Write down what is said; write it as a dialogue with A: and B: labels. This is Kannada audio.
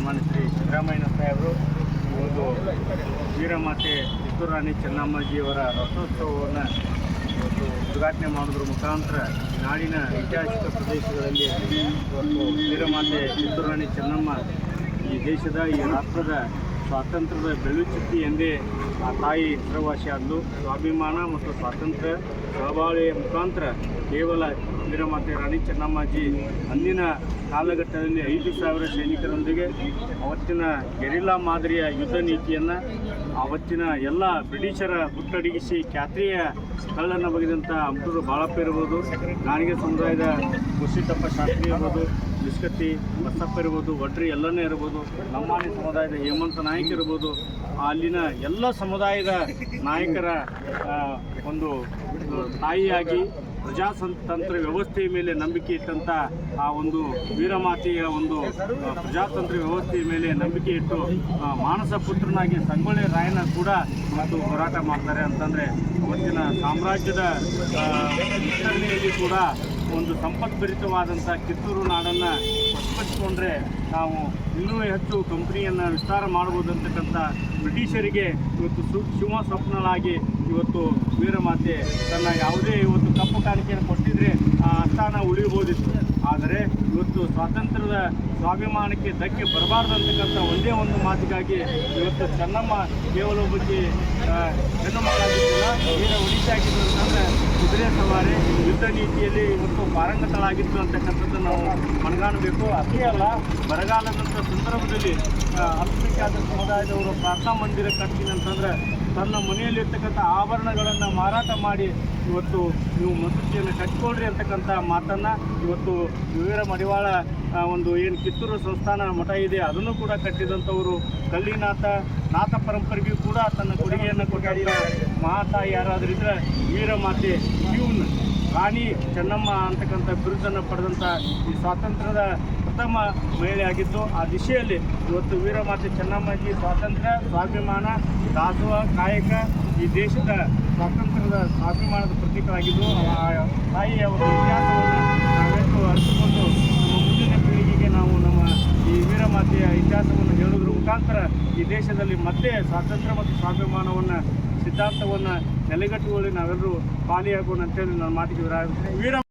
A: ಸನ್ಮಾನ್ಯ ಶ್ರೀ ಸಿದ್ದರಾಮಯ್ಯ ಸಾಹೇಬರು. ಒಂದು ವೀರಮಾತೆ ಕಿತ್ತೂರು ರಾಣಿ ಚೆನ್ನಮ್ಮಾಜಿಯವರ ರಥೋತ್ಸವವನ್ನು ಇವತ್ತು ಉದ್ಘಾಟನೆ ಮಾಡೋದ್ರ ಮುಖಾಂತರ ನಾಡಿನ ಐತಿಹಾಸಿಕ ಪ್ರದೇಶಗಳಲ್ಲಿ ಇವತ್ತು ವೀರಮಾತೆ ಕಿತ್ತೂರು ರಾಣಿ ಚೆನ್ನಮ್ಮ ಈ ದೇಶದ ಈ ರಾಷ್ಟ್ರದ ಸ್ವಾತಂತ್ರ್ಯದ ಬೆಳ್ಳುಚಿತ್ತಿ ಎಂದೇ ಆ ತಾಯಿ ಹೆಸರುವಾಸಿ ಆದಲು. ಸ್ವಾಭಿಮಾನ ಮತ್ತು ಸ್ವಾತಂತ್ರ್ಯ ಸಹಬಾಳ್ವೆಯ ಮುಖಾಂತರ ಕೇವಲ ವೀರಮಾತೆ ರಾಣಿ ಚೆನ್ನಮ್ಮಾಜಿ ಅಂದಿನ ಕಾಲಘಟ್ಟದಲ್ಲಿ ಐದು ಸಾವಿರ ಸೈನಿಕರೊಂದಿಗೆ ಅವತ್ತಿನ ಗೆರಿಲ್ಲಾ ಮಾದರಿಯ ಯುದ್ಧ ನೀತಿಯನ್ನು, ಅವತ್ತಿನ ಎಲ್ಲ ಬ್ರಿಟಿಷರ ಹುಟ್ಟಡಗಿಸಿ ಖ್ಯಾತಿಯ ಕಳ್ಳನ್ನು ಬಗೆದಂಥ ಅಮಟೂರು ಬಾಳಪ್ಪ ಇರ್ಬೋದು. ನಾಣಿಗೆ ಸಮುದಾಯದ ಕುಸಿತಪ್ಪ ಶಾಸ್ತ್ರಿ ಇರ್ಬೋದು. ಬಿಸ್ಕತ್ತಿ ಬಸಪ್ಪ ಇರ್ಬೋದು ವಡ್ರಿ ಎಲ್ಲನೇ ಇರ್ಬೋದು ಲಂಬಾಣಿ ಸಮುದಾಯದ ಹೇಮಂತ ನಾಯಕ್ ಇರ್ಬೋದು, ಅಲ್ಲಿನ ಎಲ್ಲ ಸಮುದಾಯದ ನಾಯಕರ ಒಂದು ತಾಯಿಯಾಗಿ ಪ್ರಜಾತಂತ್ರ ವ್ಯವಸ್ಥೆಯ ಮೇಲೆ ನಂಬಿಕೆ ಇಟ್ಟಂಥ ಆ ಒಂದು ವೀರಮಾತೆಯ ಒಂದು ಪ್ರಜಾತಂತ್ರ ವ್ಯವಸ್ಥೆಯ ಮೇಲೆ ನಂಬಿಕೆ ಇಟ್ಟು ಮಾನಸ ಪುತ್ರನಾಗಿ ಸಂಗೊಳ್ಳಿ ರಾಯನ ಕೂಡ ಮತ್ತು ಹೋರಾಟ ಮಾಡ್ತಾರೆ ಅಂತಂದರೆ, ಅವತ್ತಿನ ಸಾಮ್ರಾಜ್ಯದ ವಿಸ್ತರಣೆಯಲ್ಲಿ ಕೂಡ ಒಂದು ಸಂಪತ್ಭರಿತವಾದಂಥ ಕಿತ್ತೂರು ನಾಡನ್ನು ವಶಪಡಿಸಿಕೊಂಡ್ರೆ ನಾವು ಇನ್ನೂ ಹೆಚ್ಚು ಕಂಪ್ನಿಯನ್ನು ವಿಸ್ತಾರ ಮಾಡ್ಬೋದು ಅಂತಕ್ಕಂಥ ಬ್ರಿಟಿಷರಿಗೆ ಇವತ್ತು ಸು ಶಿವ ಸ್ವಪ್ನಳಾಗಿ ಇವತ್ತು ವೀರಮಾತೆ ತನ್ನ ಯಾವುದೇ ಇವತ್ತು ಕಪ್ಪು ಕಾಣಿಕೆಯನ್ನು ಕೊಟ್ಟಿದ್ರೆ ಆ ಅಸ್ಥಾನ ಉಳಿಯಬಹುದಿತ್ತು. ಆದರೆ ಇವತ್ತು ಸ್ವಾತಂತ್ರ್ಯದ ಸ್ವಾಭಿಮಾನಕ್ಕೆ ಧಕ್ಕೆ ಬರಬಾರ್ದು ಅಂತಕ್ಕಂಥ ಒಂದೇ ಒಂದು ಮಾತಿಗಾಗಿ ಇವತ್ತು ಚೆನ್ನಮ್ಮ ಕೇವಲ ಒಬ್ಬಕ್ಕೆ ಹೆಣ್ಣು ಒಡಿಶೆ ಆಗಿದ್ದು ಅಂತಂದರೆ ಕುದುರೆ ಸವಾರಿ, ಯುದ್ಧ ನೀತಿಯಲ್ಲಿ ಇವತ್ತು ಪಾರಂಗತಳಾಗಿತ್ತು ಅಂತಕ್ಕಂಥದ್ದು ನಾವು ಮನಗಾಣಬೇಕು. ಅಷ್ಟೇ ಅಲ್ಲ, ಬರಗಾಲದಂಥ ಸಂದರ್ಭದಲ್ಲಿ ಅಲ್ಪಸಂಖ್ಯಾತ ಸಮುದಾಯದವರು ಪ್ರಾರ್ಥನಾ ಮಂದಿರ ಕಟ್ತೀನಿ ಅಂತಂದ್ರೆ ತನ್ನ ಮನೆಯಲ್ಲಿರ್ತಕ್ಕಂಥ ಆಭರಣಗಳನ್ನು ಮಾರಾಟ ಮಾಡಿ ಇವತ್ತು ನೀವು ಮಸೂತಿಯನ್ನು ಕಟ್ಕೊಳ್ರಿ ಅಂತಕ್ಕಂಥ ಮಾತನ್ನು ಇವತ್ತು ವಿವೀರ ಮಡಿವಾಳ ಒಂದು ಏನು ಕಿತ್ತೂರು ಸಂಸ್ಥಾನ ಮಠ ಇದೆ, ಅದನ್ನು ಕೂಡ ಕಟ್ಟಿದಂಥವರು ಕಲ್ಲಿನಾಥ, ನಾಥ ಪರಂಪರೆಗೂ ಕೂಡ ತನ್ನ ಕೊಡುಗೆಯನ್ನು ಕೊಟ್ಟಂಥ ಮಹಾತಾಯಿ ಯಾರಾದರೂ ಇದ್ರೆ ವೀರಮಾತೆ, ಇವನ್ ರಾಣಿ ಚೆನ್ನಮ್ಮ ಅಂತಕ್ಕಂಥ ಬಿರುದನ್ನು ಪಡೆದಂಥ ಈ ಸ್ವಾತಂತ್ರ್ಯದ ಪ್ರಥಮ ಮಹಿಳೆ ಆಗಿದ್ದು, ಆ ದಿಶೆಯಲ್ಲಿ ಇವತ್ತು ವೀರಮಾತೆ ಚೆನ್ನಮ್ಮಾಜಿ ಸ್ವಾತಂತ್ರ್ಯ, ಸ್ವಾಭಿಮಾನ, ದಾಸೋಹ, ಕಾಯಕ, ಈ ದೇಶದ ಸ್ವಾತಂತ್ರ್ಯದ ಸ್ವಾಭಿಮಾನದ ಪ್ರತೀಕವಾಗಿದ್ದು ಆ ತಾಯಿಯ ಒಂದು ಇತಿಹಾಸವನ್ನು ನಾವೆಷ್ಟು ಅರಿತುಕೊಂಡು ನಮ್ಮ ಮುಂದಿನ ಪೀಳಿಗೆಗೆ ನಾವು ನಮ್ಮ ಈ ವೀರಮಾತೆಯ ಇತಿಹಾಸವನ್ನು ಹೇಳುವುದರ ಮುಖಾಂತರ ಈ ದೇಶದಲ್ಲಿ ಮತ್ತೆ ಸ್ವಾತಂತ್ರ್ಯ ಮತ್ತು ಸ್ವಾಭಿಮಾನವನ್ನು ಸಿದ್ಧಾಂತವನ್ನು ನೆಲೆಗಟ್ಟುವಲ್ಲಿ ನಾವೆಲ್ಲರೂ ಪಾಲಿಯಾಗೋಣ ಅಂತೇಳಿ ನನ್ನ ಮಾತಿಗೆ ವೀರ